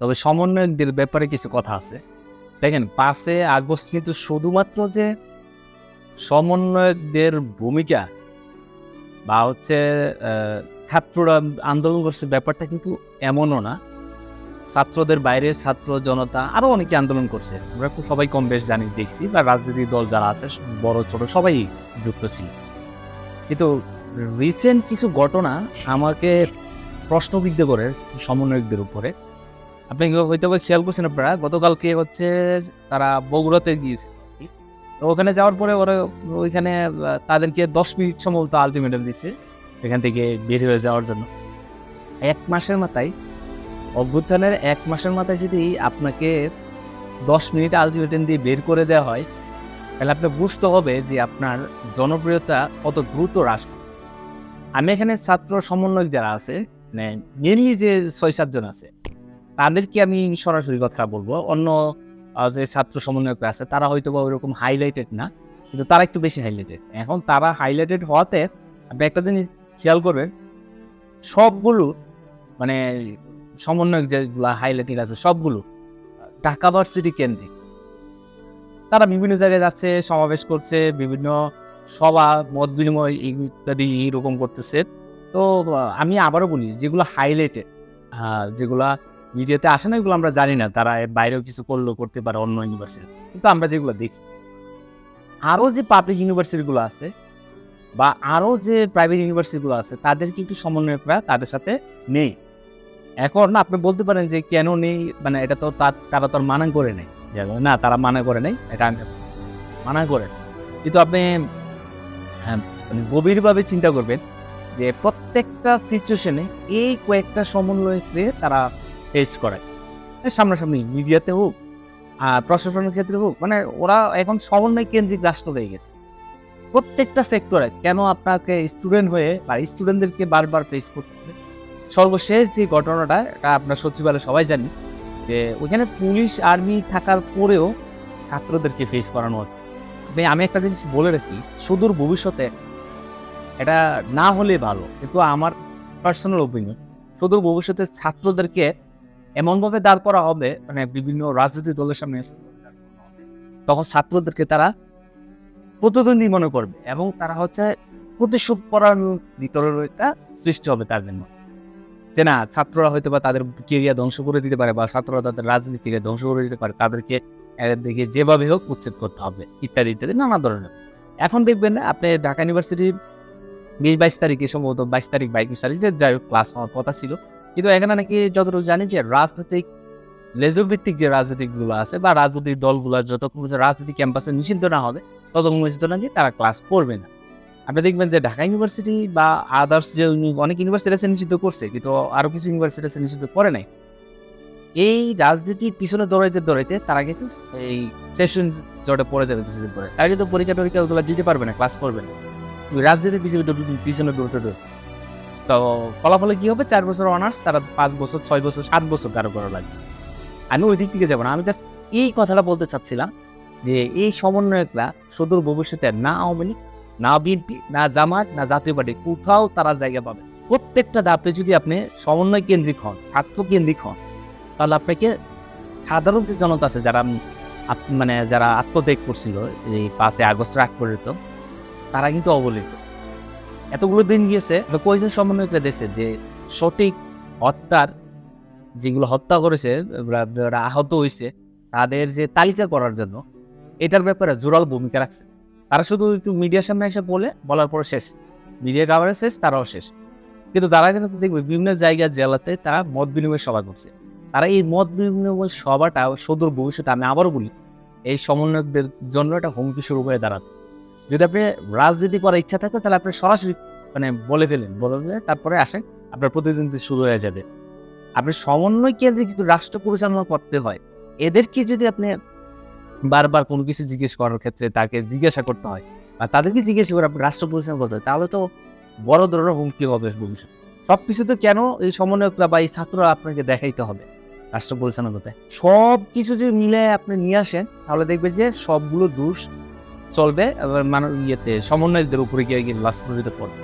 তবে সমন্বয়কদের ব্যাপারে কিছু কথা আছে। দেখেন, পাঁচে আগস্ট কিন্তু শুধুমাত্র যে সমন্বয়কদের ভূমিকা বা হচ্ছে ছাত্ররা আন্দোলন করছে ব্যাপারটা কিন্তু এমনও না। ছাত্রদের বাইরে ছাত্র জনতা আরও অনেকে আন্দোলন করছে। আমরা তো সবাই কম বেশ জানি, দেখছি বা রাজনৈতিক দল যারা আছে, বড়, ছোট সবাই যুক্ত ছিল। কিন্তু রিসেন্ট কিছু ঘটনা আমাকে প্রশ্নবিদ্ধ করে সমন্বয়কদের উপরে। আপনি হয়তো খেয়াল করছেন আপনারা, গতকালকে হচ্ছে তারা বগুড়াতে গিয়েছে তো ওখানে যাওয়ার পরে ওরা ওইখানে তাদেরকে দশ মিনিট সম্ভবত আলটিমেটাম দিচ্ছে এখান থেকে বের হয়ে যাওয়ার জন্য। এক মাসের মাথায়, অভ্যুত্থানের এক মাসের মাথায় যদি আপনাকে দশ মিনিট আলটিমেটাম দিয়ে বের করে দেওয়া হয়, তাহলে আপনার বুঝতে হবে যে আপনার জনপ্রিয়তা কত দ্রুত হ্রাস আমি এখানে ছাত্র সমন্বয়ক যারা আছে মানে মেনলি যে ছয় সাতজন আছে তাদেরকে আমি সরাসরি কথা বলব। অন্য যে ছাত্র সমন্বয়ক আছে, তারা হয়তো বা ওইরকম হাইলাইটেড না, কিন্তু তারা একটু বেশি হাইলাইটেড এখন তারা হাইলাইটেড হওয়াতে আপনি একটা জিনিস খেয়াল করবেন, সবগুলো মানে সমন্বয়ক যেগুলো হাইলাইটেড আছে, সবগুলো ঢাকা ভার্সিটি কেন্দ্রিক। তারা বিভিন্ন জায়গায় যাচ্ছে, সমাবেশ করছে, বিভিন্ন সভা, মত বিনিময় ইত্যাদি এরকম করতেছে। তো, আমি আবারও বলি, যেগুলো হাইলাইটেড যেগুলা মিডিয়াতে আসে না, এগুলো আমরা জানি না। তারা বাইরেও কিছু করলেও করতে পারে অন্য ইউনিভার্সিটি কিন্তু আমরা যেগুলো দেখি, আরও যে পাবলিক ইউনিভার্সিটিগুলো আছে, বা আরও যে প্রাইভেট ইউনিভার্সিটিগুলো আছে, তাদের কিন্তু সমন্বয়করা তাদের সাথে নেই। এখন আপনি বলতে পারেন যে কেন নেই মানে এটা তো তার- তো মানা করে নেই। না, তারা মানা করে নেই, এটা আমি মানা করে। কিন্তু আপনি হ্যাঁ মানে গভীরভাবে চিন্তা করবেন যে প্রত্যেকটা সিচুয়েশনে এই কয়েকটা সমন্বয়কে তারা ফেস করে। সামনাসামনি মিডিয়াতে হোক আর প্রশাসনের ক্ষেত্রে হোক মানে ওরা এখন সমন্বয় কেন্দ্রিক রাষ্ট্র হয়ে গেছে। প্রত্যেকটা সেক্টরে কেন আপনাকে স্টুডেন্ট হয়ে বা স্টুডেন্টদেরকে বারবার ফেস করতে হবে? সর্বশেষ যে ঘটনাটা, এটা আপনার সচিবালয় সবাই জানি, যে ওইখানে পুলিশ আর্মি থাকার পরেও ছাত্রদেরকে ফেস করানো হচ্ছে। আমি একটা জিনিস বলে রাখি, সুদূর ভবিষ্যতে এটা না হলে ভালো, কিন্তু আমার পার্সোনাল ওপিনিয়ন সুদূর ভবিষ্যতে ছাত্রদেরকে এমনভাবে দাঁড় করা হবে মানে বিভিন্ন রাজনৈতিক দলের সামনে। তখন ছাত্রদেরকে তারা প্রতিদ্বন্দ্বী মনে করবে এবং তারা হচ্ছে প্রতিশোধ পরায়ণ ভিতরের একটা সৃষ্টি হবে তাদের মধ্যে। যে না, ছাত্ররা হয়তো বা তাদের কেরিয়ার ধ্বংস করে দিতে পারে বা ছাত্ররা তাদের রাজনীতি ধ্বংস করে দিতে পারে, তাদেরকে এদের দিকে যেভাবে হোক উচ্ছেদ করতে হবে, ইত্যাদি ইত্যাদি, নানা ধরনের। এখন দেখবেন আপনি ঢাকা ইউনিভার্সিটির বিশ বাইশ তারিখে সম্ভবত বাইশ তারিখ বাইশ তারিখ যে যাই হোক ক্লাস হওয়ার কথা ছিল। কিন্তু এখানে নাকি যতটুকু জানি যে রাজনৈতিক লেজুর ভিত্তিক যে রাজনীতিগুলো আছে বা রাজনৈতিক দলগুলো যতক্ষণ রাজনীতি ক্যাম্পাসে নিষিদ্ধ না হবে, ততক্ষণ পর্যন্ত নাকি তারা ক্লাস করবে না। আপনি দেখবেন যে ঢাকা ইউনিভার্সিটি বা আদার্স যে অনেক ইউনিভার্সিটি আছে নিষিদ্ধ করছে, কিন্তু আরও কিছু ইউনিভার্সিটি আছে নিষিদ্ধ করে নাই। এই রাজনীতির পিছনে দৌড়াইতে দৌড়াইতে তারা কিন্তু এই সেশন জটে পড়ে যাবে কিছুদিন পরে। তারা কিন্তু পরীক্ষা টরীক্ষা ওগুলো দিতে পারবে না ক্লাস করবে না। রাজনীতির পিছনে পিছনে দৌড়তে দৌড় তো ফলাফলে কি হবে? চার বছর অনার্স তারা পাঁচ বছর, ছয় বছর, সাত বছর কারও করা লাগবে। আমি ওই দিক থেকে যাব না। আমি জাস্ট এই কথাটা বলতে চাচ্ছিলাম যে এই সমন্বয়করা সুদূর ভবিষ্যতে না আওয়ামী লীগ, না বিএনপি, না জামাত না জাতীয় পার্টি, কোথাও তারা জায়গা পাবে। প্রত্যেকটা ধাপে যদি আপনি সমন্বয় কেন্দ্রিক হন, ছাত্র কেন্দ্রিক হন, তাহলে আপনাকে সাধারণ যে জনতা আছে যারা মানে যারা আত্মত্যাগ করছিল এই পাঁচই আগস্টের আগ পর্যন্ত, তারা কিন্তু অবলিত এতগুলো দিন গিয়েছে কয়েকজন সমন্বয়করা দেশে যে সঠিক হত্যার যেগুলো হত্যা করেছে আহত হয়েছে, তাদের যে তালিকা করার জন্য এটার ব্যাপারে জোরাল ভূমিকা রাখছে। তারা শুধু একটু মিডিয়ার সামনে এসে বলে, বলার পর শেষ। মিডিয়া কাভারেজ শেষ, তারাও শেষ। কিন্তু তারা কিন্তু দেখবে, বিভিন্ন জায়গায় জেলাতে তারা মত বিনিময় সভা করছে। তারা এই মত বিনিময় সভাটা, সুদূর ভবিষ্যতে আমি আবারও বলি, এই সমন্বয়কদের জন্য একটা হুমকি শুরু হয়ে দাঁড়াবে। যদি আপনি রাজনীতি করার ইচ্ছা থাকে, তাহলে আপনি সরাসরি মানে বলে ফেলেন। বলে ফেলে তারপরে আসেন, আপনার প্রতিদ্বন্দ্বী শুরু হয়ে যাবে। আপনি সমন্বয় কেন্দ্রে কিন্তু রাষ্ট্র পরিচালনা করতে হয়। এদেরকে যদি আপনি বারবার কোনো কিছু জিজ্ঞেস করার ক্ষেত্রে তাকে জিজ্ঞাসা করতে হয় বা তাদেরকে জিজ্ঞেস করে আপনি রাষ্ট্র পরিচালনা করতে হয়, তাহলে তো বড় ধরনের হুমকি হবে ভবিষ্যৎ সব কিছু তো কেন এই সমন্বয়করা বা এই ছাত্ররা আপনাকে দেখাইতে হবে রাষ্ট্র পরিচালনা করতে? সব কিছু যদি মিলে আপনি নিয়ে আসেন, তাহলে দেখবেন যে সবগুলো দোষ চলবে, এবার ইয়েতে, সমন্বয়কদের উপরে গিয়ে গিয়ে লাস্ট পর্যন্ত পড়বে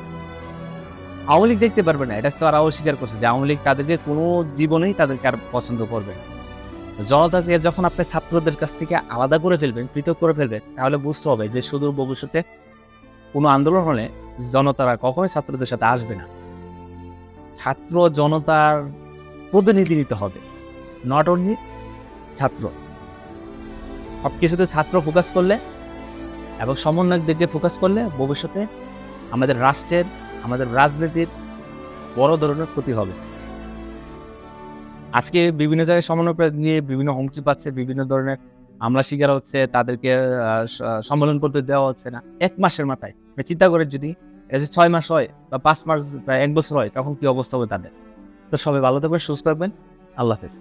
আওয়ামী লীগ দেখতে পারবে না, এটা তো আর অস্বীকার করছে যে আওয়ামী লীগ তাদেরকে কোনো জীবনেই তাদেরকে আর পছন্দ করবে। জনতাকে যখন আপনি ছাত্রদের কাছ থেকে আলাদা করে ফেলবেন, পৃথক করে ফেলবেন, তাহলে বুঝতে হবে যে শুধু ভবিষ্যতে কোনো আন্দোলন হলে জনতারা কখনোই ছাত্রদের সাথে আসবে না। ছাত্র জনতার প্রতিনিধি নিতে হবে নট অনলি ছাত্র। সব কিছুতে ছাত্র ফোকাস করলে এবং সমন্বয়ক দিকে ফোকাস করলে ভবিষ্যতে আমাদের রাষ্ট্রের, আমাদের রাজনীতির বড় ধরনের ক্ষতি হবে। আজকে বিভিন্ন জায়গায় সমন্বয় নিয়ে বিভিন্ন হুমকি পাচ্ছে, বিভিন্ন ধরনের হামলা শিকার হচ্ছে, তাদেরকে সম্মেলন করতে দেওয়া হচ্ছে না। এক মাসের মাথায়। আপনি চিন্তা করে যদি এটা ছয় মাস হয় বা পাঁচ মাস বা এক বছর হয়, তখন কি অবস্থা হবে তাদের? তো সবাই ভালো থাকবেন, সুস্থ থাকবেন। আল্লাহ হাফেজ।